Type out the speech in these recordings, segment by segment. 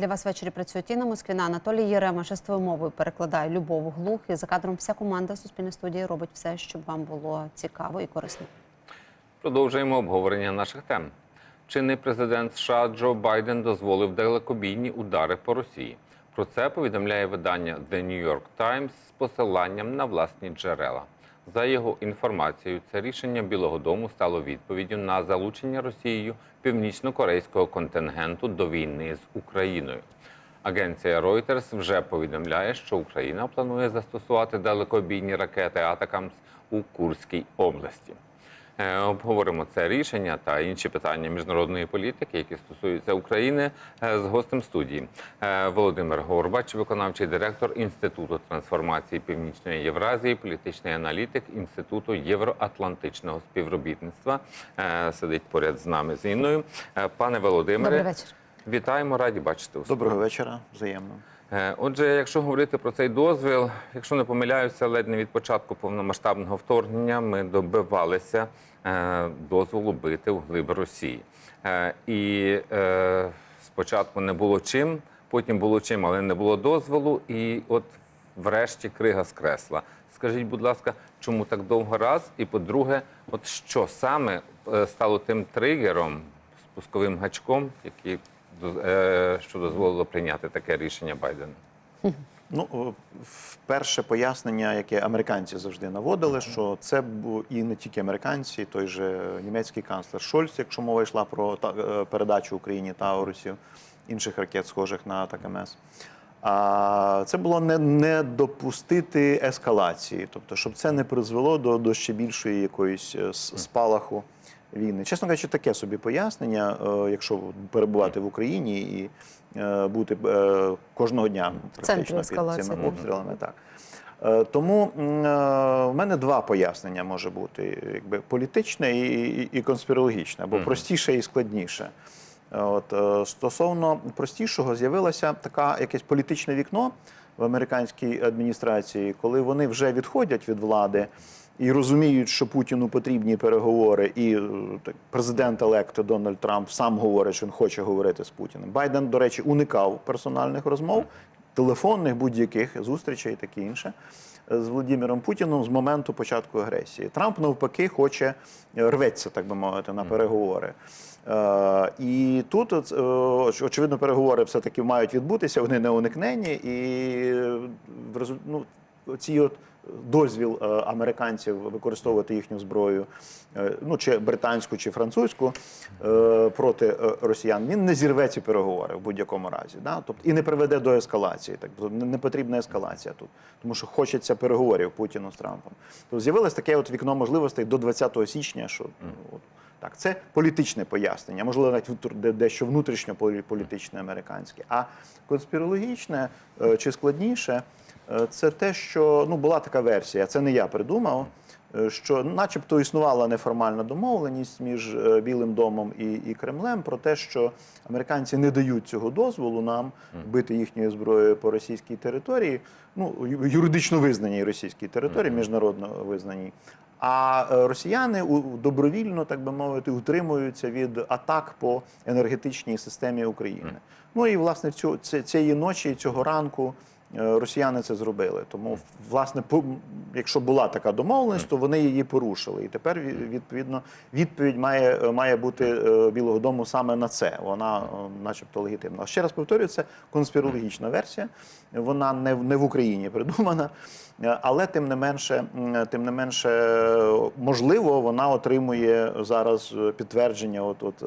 Для вас ввечері працює Тіна Москвіна, Анатолій Єрема жестовою мовою перекладає Любов Глух. І за кадром вся команда Суспільної студії робить все, щоб вам було цікаво і корисно. Продовжуємо обговорення наших тем. Чинний президент США Джо Байден дозволив далекобійні удари по Росії. Про це повідомляє видання The New York Times з посиланням на власні джерела. За його інформацією, це рішення Білого Дому стало відповіддю на залучення Росією північно-корейського контингенту до війни з Україною. Агенція Reuters вже повідомляє, що Україна планує застосувати далекобійні ракети Атакамс у Курській області. Е, Обговоримо це рішення та інші питання міжнародної політики, які стосуються України, е, з гостем студії Е, Володимир Горбач, виконавчий директор Інституту трансформації Північної Євразії, політичний аналітик Інституту євроатлантичного співробітництва. Сидить поряд з нами з Інною. Пане Володимире, Добрий вечір. вітаємо, раді бачити. Доброго вечора, взаємно. Е, Отже, якщо говорити про цей дозвіл, якщо не помиляюся, ледь не від початку повномасштабного вторгнення ми добивалися е, дозволу бити в глиб Росії. Е, І спочатку не було чим, потім було чим, але не було дозволу. І от врешті крига скресла. Скажіть, будь ласка, чому так довго раз? І по-друге, от що саме стало тим тригером, спусковим гачком, який що дозволило прийняти таке рішення Байдена? Ну, перше пояснення, яке американці завжди наводили, що це і не тільки американці, той же німецький канцлер Шольц, якщо мова йшла про е, передачу Україні Таурусів, інших ракет, схожих на АТАКМС. А це було не, не допустити ескалації, тобто, щоб це не призвело до, до ще більшої якоїсь е, спалаху війни. Чесно кажучи, таке собі пояснення, е, якщо перебувати в Україні і е, бути е, кожного дня практично під цими обстрілами. Так. Тому в мене два пояснення може бути: якби політичне і, і, і конспірологічне, або простіше і складніше. От стосовно простішого, з'явилося таке якесь політичне вікно в американській адміністрації, коли вони вже відходять від влади і розуміють, що Путіну потрібні переговори, і е, так, президент елект Дональд Трамп сам говорить, що він хоче говорити з Путіним. Байден, до речі, уникав персональних розмов, телефонних будь-яких зустрічей і таке інше. е, З Володимиром Путіном з моменту початку агресії. Трамп навпаки хоче е, рветься, так би мовити, на переговори. Е, і тут, е, очевидно, переговори все-таки мають відбутися, вони не уникнені. І ну, ці от дозвіл е, американців використовувати їхню зброю, е, ну чи британську, чи французьку е, проти росіян, він не зірве ці переговори в будь-якому разі. Да? Тобто і не приведе до ескалації. Так тобто не потрібна ескалація тут, тому що хочеться переговорів Путіну з Трампом. Тобто з'явилось таке от вікно можливостей до 20 січня, що ну, от, так, це політичне пояснення, можливо, навіть дещо внутрішньополітичне американське. А конспірологічне чи складніше, це те, що ну була така версія, це не я придумав. е, Що, начебто, існувала неформальна домовленість між е, Білим домом і, і Кремлем про те, що американці не дають цього дозволу нам бити їхньою зброєю по російській території, ну юридично визнаній російській території, міжнародно визнаній. А е, росіяни добровільно, так би мовити, утримуються від атак по енергетичній системі України. Ну і власне цю цієї ночі, цього ранку. Е, Росіяни це зробили, тому власне, якщо була така домовленість, то вони її порушили. І тепер відповідно відповідь має, має бути е, Білого Дому саме на це. Вона, е, начебто, легітимна. Ще раз повторюю, це конспірологічна версія. Вона не в не в Україні придумана, е, але тим не менше, тим не менше, е, можливо, вона отримує зараз е, підтвердження от, от е,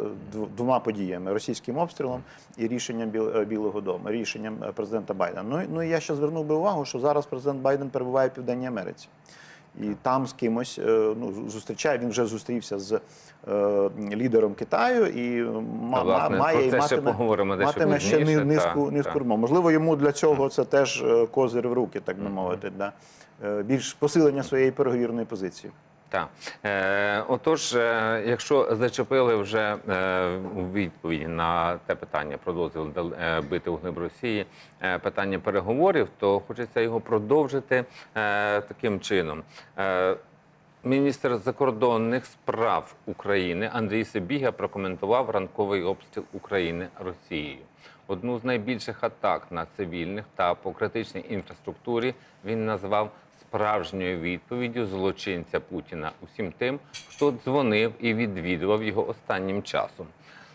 двома подіями: російським обстрілом і рішенням Біл- е, Білого Дому, рішенням е, президента Байдена. Ну, ну я ще звернув би увагу, що зараз президент Байден перебуває в Південній Америці. І там з кимось е, ну, зустрічає. Він вже зустрівся з е, лідером Китаю і ма- Та, власне, має і матиме, поговоримо матиме ще низку, та, низку та. Можливо, йому для цього це теж е, козир в руки, так би мовити, е, більш посилення своєї переговірної позиції. Так. Е, отож, е, якщо зачепили вже е, відповіді на те питання про дозвіл е, бити у глиб Росії, е, питання переговорів, то хочеться його продовжити е, таким чином. Е, Міністр закордонних справ України Андрій Сибіга прокоментував ранковий обстріл України Росією. Одну з найбільших атак на цивільних та по критичній інфраструктурі він назвав справжньою відповіддю злочинця Путіна усім тим, хто дзвонив і відвідував його останнім часом.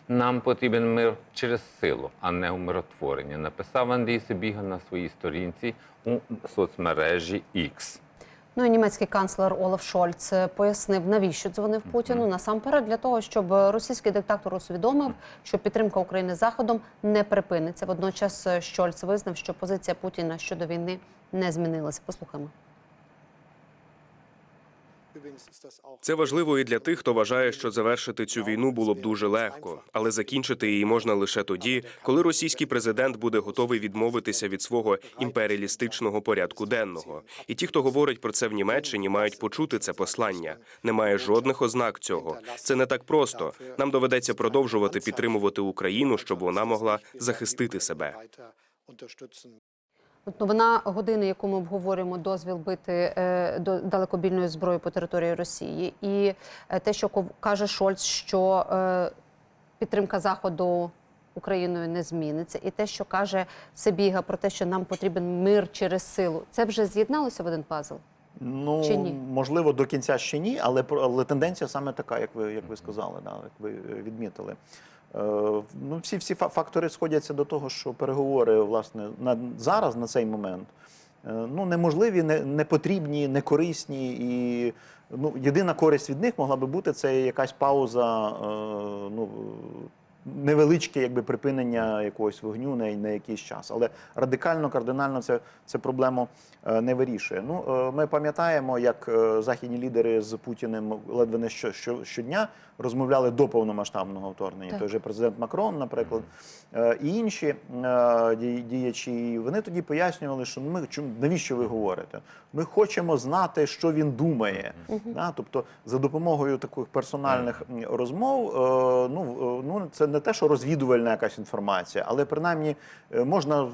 Нам потрібен мир через силу, а не умиротворення, написав Андрій Собіга на своїй сторінці у соцмережі X. Ну і німецький канцлер Олаф Шольц пояснив, навіщо дзвонив Путіну. Насамперед для того, щоб російський диктатор усвідомив, що підтримка України заходом не припиниться. Водночас Шольц визнав, що позиція Путіна щодо війни не змінилася. Послухаємо. Це важливо і для тих, хто вважає, що завершити цю війну було б дуже легко, але закінчити її можна лише тоді, коли російський президент буде готовий відмовитися від свого імперіалістичного порядку денного. І ті, хто говорить про це в Німеччині, мають почути це послання. Немає жодних ознак цього. Це не так просто. Нам доведеться продовжувати підтримувати Україну, щоб вона могла захистити себе. От новина години, яку ми обговорюємо, дозвіл бити е, до далекобільної зброї по території Росії, і е, те, що каже Шольц, що е, підтримка заходу Україною не зміниться, і те, що каже Себіга про те, що нам потрібен мир через силу, це вже з'єдналося в один пазл. Ну Чи ні? можливо, до кінця ще ні, але але тенденція саме така, як ви як ви сказали, да, як ви відмітили. Е, ну, всі всі фа- фактори сходяться до того, що переговори власне на зараз на цей момент е, ну неможливі, не, не потрібні, не корисні і. Ну, єдина користь від них могла би бути це якась пауза, е, ну невеличке якби припинення якогось вогню на, на якийсь час. Але радикально, кардинально це, це проблему е, не вирішує. Ну, е, ми пам'ятаємо, як е, західні лідери з Путіним ледве не що, що, щодня розмовляли до повномасштабного вторгнення. Так. Той же президент Макрон, наприклад, і інші діячі. Вони тоді пояснювали, що ну, ми чому навіщо ви говорите? Ми хочемо знати, що він думає. Да? Тобто, за допомогою таких персональних м, розмов, е, ну, ну це не те, що розвідувальна якась інформація, але принаймні е, можна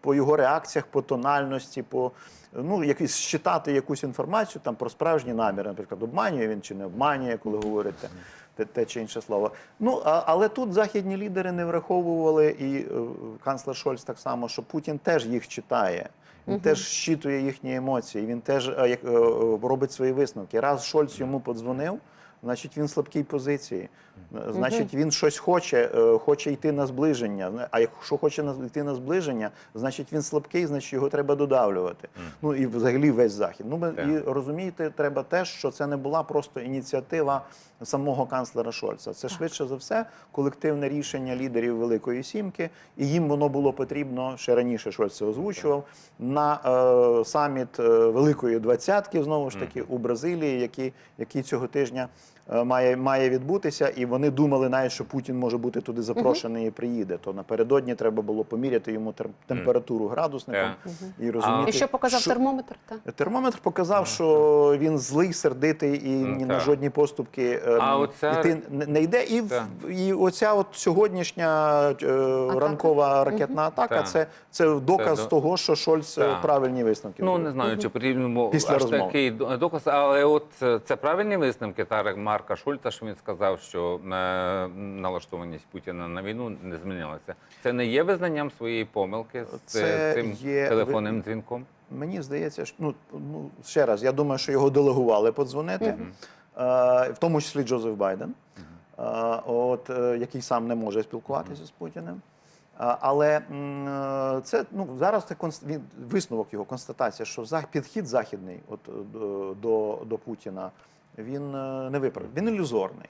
по його реакціях, по тональності, по ну якісь считати якусь інформацію там про справжні наміри, наприклад, обманює він чи не обманює, коли говорите. Те, те чи інше слово. Ну а, але тут західні лідери не враховували, і е, канцлер Шольц так само, що Путін теж їх читає. Він теж щитує їхні емоції. Він теж е, е, робить свої висновки. Раз Шольц йому подзвонив, значить він слабкій позиції. Е, Значить, він щось хоче, е, хоче йти на зближення. А якщо хоче йти на зближення, значить він слабкий, значить його треба додавлювати. Ну і взагалі весь захід. Ну ми- і розумієте, треба теж, що це не була просто ініціатива самого канцлера Шольца. Це швидше за все колективне рішення лідерів Великої Сімки, і їм воно було потрібно ще раніше. Шольц це озвучував на е, саміт е, Великої Двадцятки, знову ж таки, у Бразилії, який, який цього тижня. Е, Має має відбутися, і вони думали навіть, що Путін може бути туди запрошений і приїде. То напередодні треба було поміряти йому тер- температуру градусником і розуміти. І що показав що- термометр? Та? Термометр показав, що він злий, сердитий і ні на жодні поступки е, оця- йти не- йде. І, в- і оця от сьогоднішня е, ранкова ракетна атака це, це доказ Це того, що Шольц е, правильні висновки. Ну не знаю, чи потрібно Після аж розмови. такий до- доказ, але от це правильні висновки Тарек Марка Шульца, що він сказав, що е, налаштованість Путіна на війну не змінилася. Це не є визнанням своєї помилки з Це е, цим є телефонним дзвінком. Мені здається, що ну, ну ще раз, я думаю, що його делегували подзвонити, е, в тому числі Джозеф Байден, е, от, який сам не може спілкуватися з Путіним. Але це ну зараз це він, висновок його констатація, що підхід західний, от до, до, до Путіна, він е, не виправ. Він ілюзорний.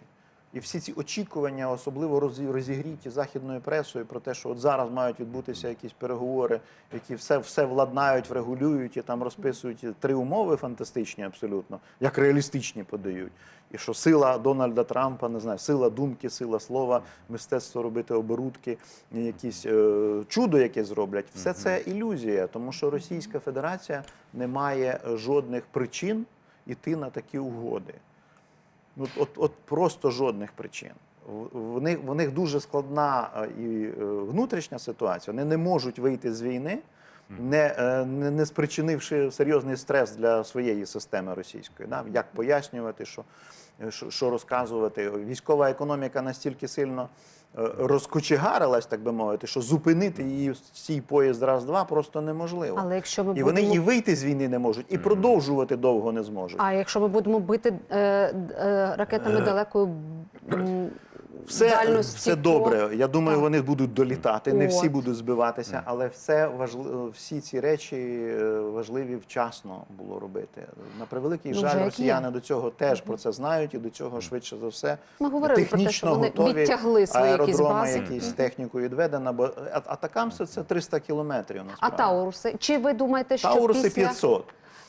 І всі ці очікування, особливо розі- розігріті західною пресою, про те, що от зараз мають відбутися якісь переговори, які все, все владнають, врегулюють і там розписують три умови фантастичні, абсолютно, як реалістичні подають. І що сила Дональда Трампа, не знаю, сила думки, сила слова, мистецтво робити оборудки, якісь е, чудо, яке зроблять, все це ілюзія, тому що Російська Федерація не має жодних причин іти на такі угоди. Ну, от, от просто жодних причин. В- В них, в них дуже складна е, і е, внутрішня ситуація. Вони не можуть вийти з війни, не, е, не, не спричинивши серйозний стрес для своєї системи російської. Да? Як пояснювати, що, е, що, що розказувати. Військова економіка настільки сильно е, розкочегарилась, так би мовити, що зупинити її цей поїзд раз-два просто неможливо. Але якщо ми І вони і вийти з війни не можуть, і продовжувати довго не зможуть. А якщо ми будемо бити е, е, ракетами далекої м, Все, все добре. Я думаю, Так. вони будуть долітати. Не всі будуть збиватися, але все важливо, всі ці речі е, важливі вчасно було робити. На превеликий Ну, жаль, росіяни є. до цього теж про це знають, і до цього швидше за все Ми говорили про те, що технічно вони відтягли свої якісь бази. якісь техніку відведена. Бо а- атакамси це 300 кілометрів. А Насправді. Тауруси? Чи ви думаєте, що Тауруси після 500.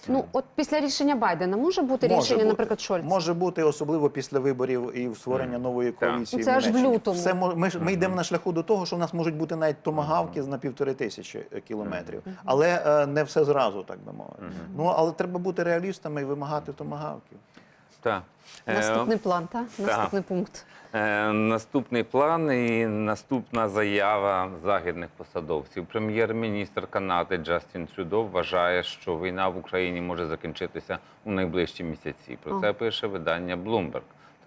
Ну от після рішення Байдена може бути Може рішення, бути. наприклад, Шольца? Може бути, особливо після виборів і створення нової коаліції. Ну, це в аж в лютому. Все, ми, ми йдемо на шляху до того, що в нас можуть бути навіть томагавки на півтори тисячі е, кілометрів. Але е, не все зразу, так би мовити. Ну, але треба бути реалістами і вимагати томагавків. Так. Е, Наступний план, так? Наступний пункт. Е, Наступний план і наступна заява західних посадовців. Прем'єр-міністр Канади Джастін Трюдо вважає, що війна в Україні може закінчитися у найближчі місяці. Про це пише видання Bloomberg.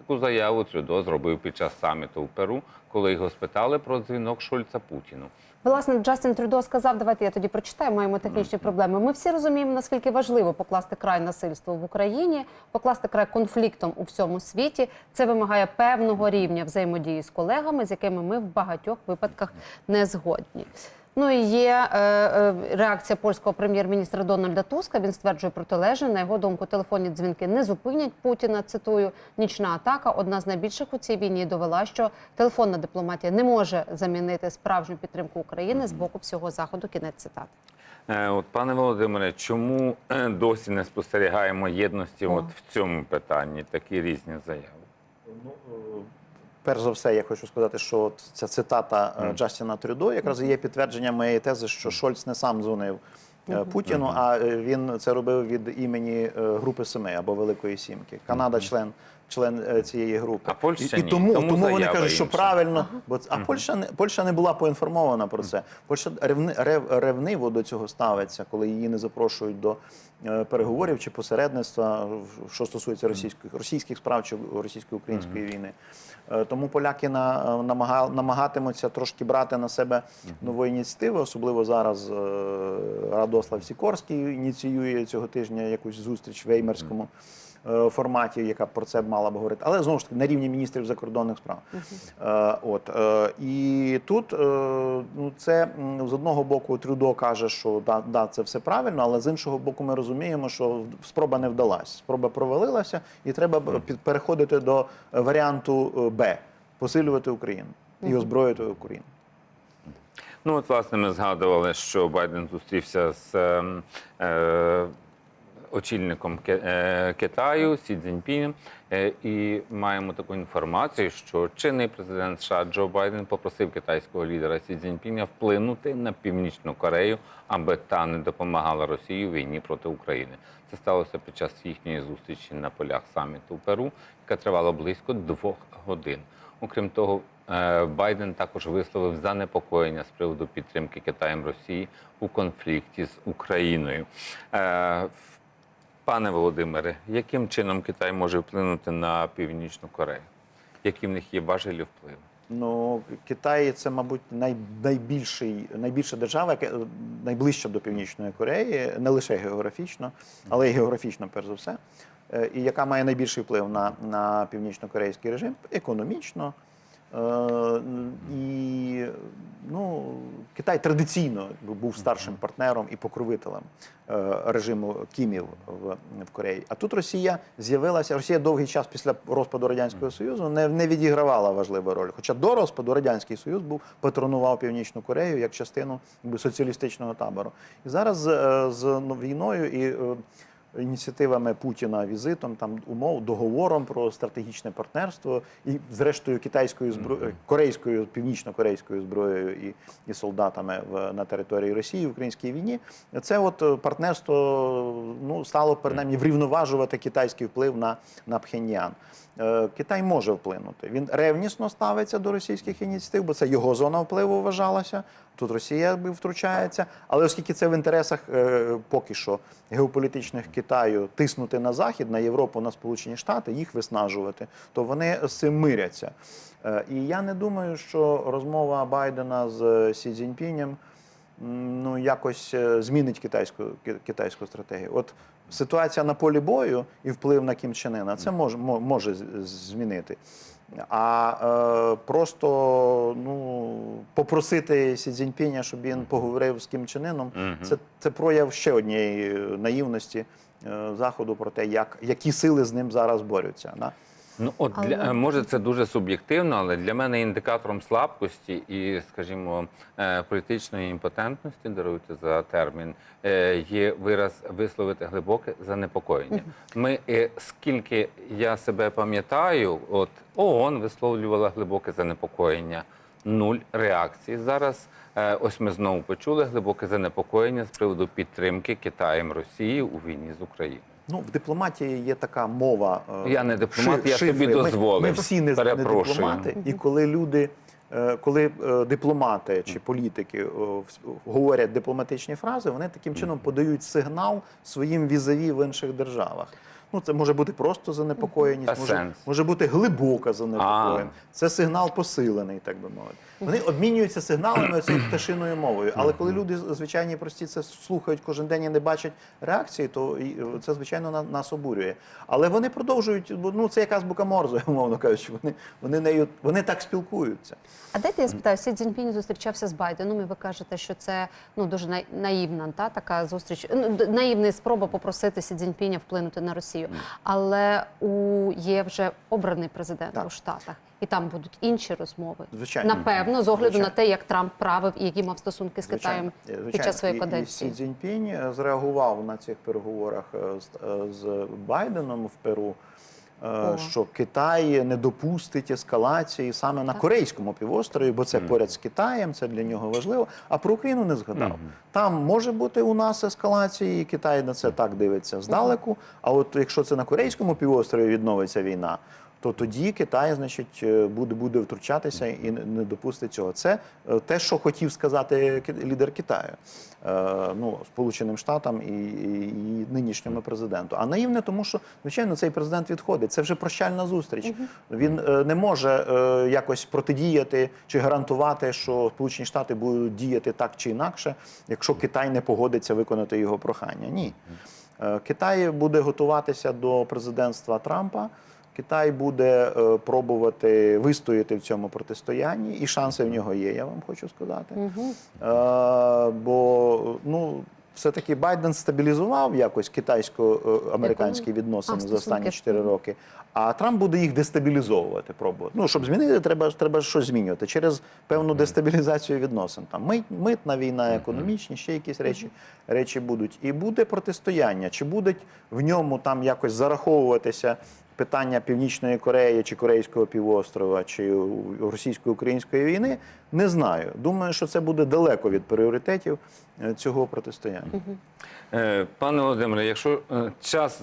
Таку заяву Трюдо зробив під час саміту в Перу, коли його спитали про дзвінок Шольца Путіну. Власне, Джастін Трюдо сказав, давайте я тоді прочитаю, маємо технічні проблеми. Ми всі розуміємо, наскільки важливо покласти край насильству в Україні, покласти край конфліктам у всьому світі. Це вимагає певного рівня взаємодії з колегами, з якими ми в багатьох випадках не згодні. Ну і є е, е, реакція польського прем'єр-міністра Дональда Туска. Він стверджує протилежне. На його думку, телефонні дзвінки не зупинять Путіна. Цитую, нічна атака одна з найбільших у цій війні довела, що телефонна дипломатія не може замінити справжню підтримку України з боку всього заходу. Кінець цитати. Е, От, пане Володимире, чому е, досі не спостерігаємо єдності от в цьому питанні? Такі різні заяви. Перш за все, я хочу сказати, що ця цитата mm. Джастіна Трюдо якраз є підтвердженням моєї тези, що Шольц не сам дзвонив е, Путіну, а е, він це робив від імені Групи Семи або Великої Сімки. Канада член. Член е, цієї групи, А Польща і, і ні. тому, Тому тому, вони кажуть, що інша. правильно, бо а Польща не Польща не була поінформована про це. Польща ревни, рев, ревниво до цього ставиться, коли її не запрошують до е, переговорів чи посередництва, що стосується російських російських справ чи російсько-української війни. Е, Тому поляки на, намага, намагатимуться трошки брати на себе нову ініціативу, особливо зараз Радослав Сікорський ініціює цього тижня якусь зустріч в Веймарському е, форматі, яка про це мала б говорити, але знову ж таки на рівні міністрів закордонних справ. Е, От е, і тут е, ну це з одного боку Трюдо каже, що да, да, це все правильно, але з іншого боку, ми розуміємо, що спроба не вдалась. Спроба провалилася, і треба переходити до е, варіанту е, Б посилювати Україну і озброїти Україну. Ну, от, власне, ми згадували, що Байден зустрівся з ем, е, очільником е, Китаю Сі Цзіньпінем. Е, і маємо таку інформацію, що чинний президент США Джо Байден попросив китайського лідера Сі Цзіньпіня вплинути на Північну Корею, аби та не допомагала Росії у війні проти України. Це сталося під час їхньої зустрічі на полях саміту в Перу, яка тривала близько двох годин. Окрім того, е, Байден також висловив занепокоєння з приводу підтримки Китаєм Росії у конфлікті з Україною. Пане Володимире, яким чином Китай може вплинути на Північну Корею? Які в них є важелі впливу? Ну, Китай це, мабуть, найбільший, найбільша держава, яка найближча до Північної Кореї, не лише географічно, але й географічно, перш за все, е, і яка має найбільший вплив на, на північно-корейський режим економічно. Е, І ну, Китай традиційно був старшим партнером і покровителем е, режиму Кімів в, Кореї. А тут Росія з'явилася. Росія довгий час після розпаду радянського союзу не, не відігравала важливу роль. Хоча до розпаду радянський союз був патронував Північну Корею як частину якби, соціалістичного табору. І зараз е, з ну, війною і ініціативами Путіна візитом, там умов, договором про стратегічне партнерство і, зрештою, китайською зброєю, корейською, північно-корейською зброєю і, і солдатами в на території Росії в українській війні. Це от е, партнерство ну стало принаймні врівноважувати китайський вплив на, на Пхеньян. Е, Китай може вплинути. Він ревнісно ставиться до російських ініціатив, бо це його зона впливу вважалася. Тут Росія втручається. Але оскільки це в інтересах е, поки що геополітичних Китаю, тиснути на Захід, на Європу, на Сполучені Штати, їх виснажувати, то вони з цим миряться. Е, І я не думаю, що розмова Байдена з е, Сі Цзіньпінем ну, якось е, змінить китайську, китайську стратегію. От ситуація на полі бою і вплив на Кім Чен Ына, це може, може змінити. А е, просто ну, попросити Сі Цзіньпіня, щоб він поговорив з Кім Чен Іном, Мгм. це, це прояв ще однієї наївності е, Заходу про те, як, які сили з ним зараз борються. Да? Ну, от Але- для, е, може це дуже суб'єктивно, але для мене індикатором слабкості і, скажімо, е, політичної імпотентності, даруйте за термін, е, є вираз висловити глибоке занепокоєння. Ми, скільки я себе пам'ятаю, от ООН висловлювала глибоке занепокоєння. Нуль реакції. Зараз ось ми знову почули глибоке занепокоєння з приводу підтримки Китаєм Росії у війні з Україною. Ну, в дипломатії є така мова. е, Я не дипломат, я собі дозволив. Ми, всі не, не дипломати, і коли люди, е, коли е, дипломати чи політики говорять дипломатичні фрази, вони таким чином подають сигнал своїм візаві в інших державах. Ну, це може бути просто занепокоєність, може, може бути глибока занепокоєння. Це сигнал посилений, так би мовити. Вони обмінюються сигналами цією пташиною мовою. Але коли люди звичайні прості це слухають кожен день і не бачать реакції, то е, це звичайно на- нас обурює. Але вони продовжують, бо, ну це якась букаморза, умовно кажучи. Вони вони нею вони так спілкуються. А дайте я спитаю, Сі Цзіньпінь зустрічався з Байденом, і ви кажете, що це ну дуже наївна та така зустріч. Ну наївна спроба попросити Сі Цзіньпіня вплинути на Росію. Але у є вже обраний президент Так. у Штатах, і там будуть інші розмови. Звичайно. Напевно, з огляду Звичайно. на те, як Трамп правив і які мав стосунки з Китаєм Звичайно. під час своєї І- І Сі. Цзіньпінь е, зреагував на цих переговорах е, з, е, з Байденом в Перу. Е, О. Що Китай не допустить ескалації саме на Корейському півострові, бо це поряд з Китаєм, це для нього важливо. А про Україну не згадав. Там може бути у нас ескалації, і Китай на це так дивиться здалеку. А от якщо це на Корейському півострові відновиться війна, то тоді Китай, значить, е, буде, буде втручатися і не допустить цього. Це е, те, що хотів сказати лідер Китаю, е, ну, Сполученим Штатам і, і, і нинішньому президенту. А наївне, тому що, звичайно, цей президент відходить. Це вже прощальна зустріч. Він е, не може якось протидіяти чи гарантувати, що Сполучені Штати будуть діяти так чи інакше, якщо Китай не погодиться виконати його прохання. Ні. Китай буде готуватися до президентства Трампа. Китай буде е, пробувати вистояти в цьому протистоянні, і шанси в нього є, я вам хочу сказати. Е, бо ну, все-таки Байден стабілізував якось китайсько-американські відносини А, за останні стосунки. 4 роки. А Трамп буде їх дестабілізовувати, пробувати. Ну, щоб змінити, треба, треба щось змінювати через певну дестабілізацію відносин. Там мит, митна війна, економічні, ще якісь речі, речі будуть. І буде протистояння. Чи будуть в ньому там якось зараховуватися питання Північної Кореї чи Корейського півострова, чи російсько-української війни, не знаю. Думаю, що це буде далеко від пріоритетів е, цього протистояння. Е, Пане Володимире, якщо е, час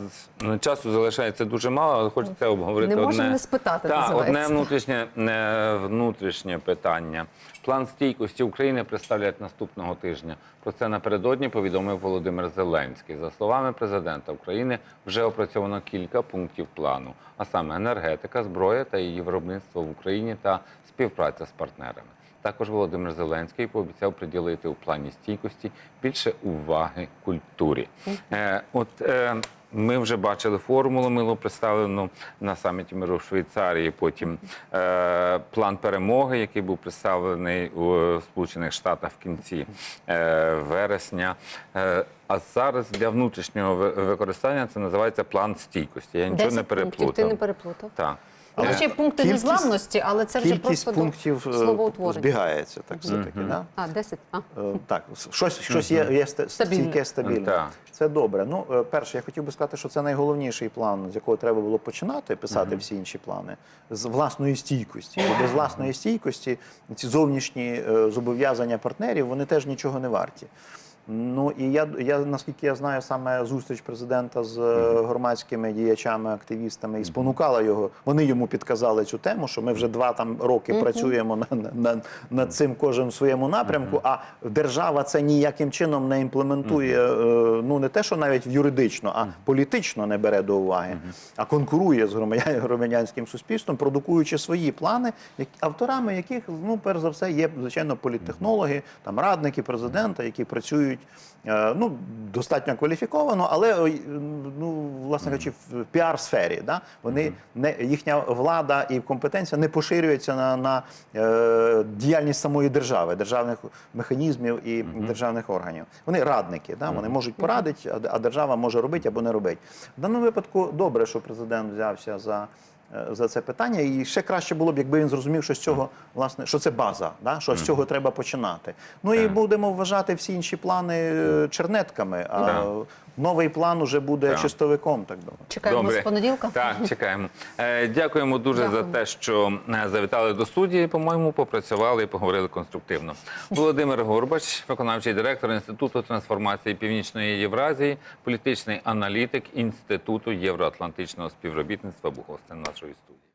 часу залишається дуже мало, але хочеться обговорити Не одне не спитати, Так, одне внутрішнє не внутрішнє питання. План стійкості України представлять наступного тижня. Про це напередодні повідомив Володимир Зеленський. За словами президента України, вже опрацьовано кілька пунктів плану, а саме енергетика, зброя та її виробництво в Україні та співпраця з партнерами. Також Володимир Зеленський пообіцяв приділити у плані стійкості більше уваги культурі. Е, от е, ми вже бачили формулу мило представлену на саміті миру в Швейцарії. Потім е, план перемоги, який був представлений у Сполучених Штатах в кінці е, вересня. Е, а зараз для внутрішнього використання це називається план стійкості. Я нічого не 10 пунктів переплутав. ти не переплутав. Так. Але ще пункти кількість- незламності, але це вже просто пунктів е, словоутворення. збігається, так все-таки. Да? А, 10? А. Е, Так, щось, щось є, є ста- Стабільне. Це добре. Ну, е, перше, я хотів би сказати, що це найголовніший план, з якого треба було починати писати всі інші плани, з власної стійкості. Бо без власної стійкості ці зовнішні е, зобов'язання партнерів вони теж нічого не варті. Ну і я, я наскільки я знаю, саме зустріч президента з е, громадськими діячами, активістами і спонукала його. Вони йому підказали цю тему, що ми вже два там роки працюємо на, на, на, над цим кожен в своєму напрямку. А держава це ніяким чином не імплементує. е, Ну не те, що навіть юридично, а політично не бере до уваги, а конкурує з громадянським суспільством, продукуючи свої плани, які- авторами яких ну перш за все є звичайно політтехнологи, там радники президента, які працюють е, ну достатньо кваліфіковано, але е, ну власне кажучи, в піар-сфері. Да? Вони не їхня влада і компетенція не поширюється на, на е, діяльність самої держави, державних механізмів і державних органів. Вони радники, да? вони можуть порадити, а держава може робити або не робити. В даному випадку добре, що президент взявся за. Е, За це питання, і ще краще було б, якби він зрозумів, що з цього власне що це база, да? що з цього треба починати. Ну і будемо вважати всі інші плани е, чернетками. А новий план уже буде Так. чистовиком, так би. Чекаємо з понеділка. Так, чекаємо. Е, Дякуємо дуже Дякую. за те, що завітали до студії. По-моєму, попрацювали і поговорили конструктивно. Володимир Горбач, виконавчий директор Інституту трансформації Північної Євразії, політичний аналітик Інституту євроатлантичного співробітництва був гостем нашої студії.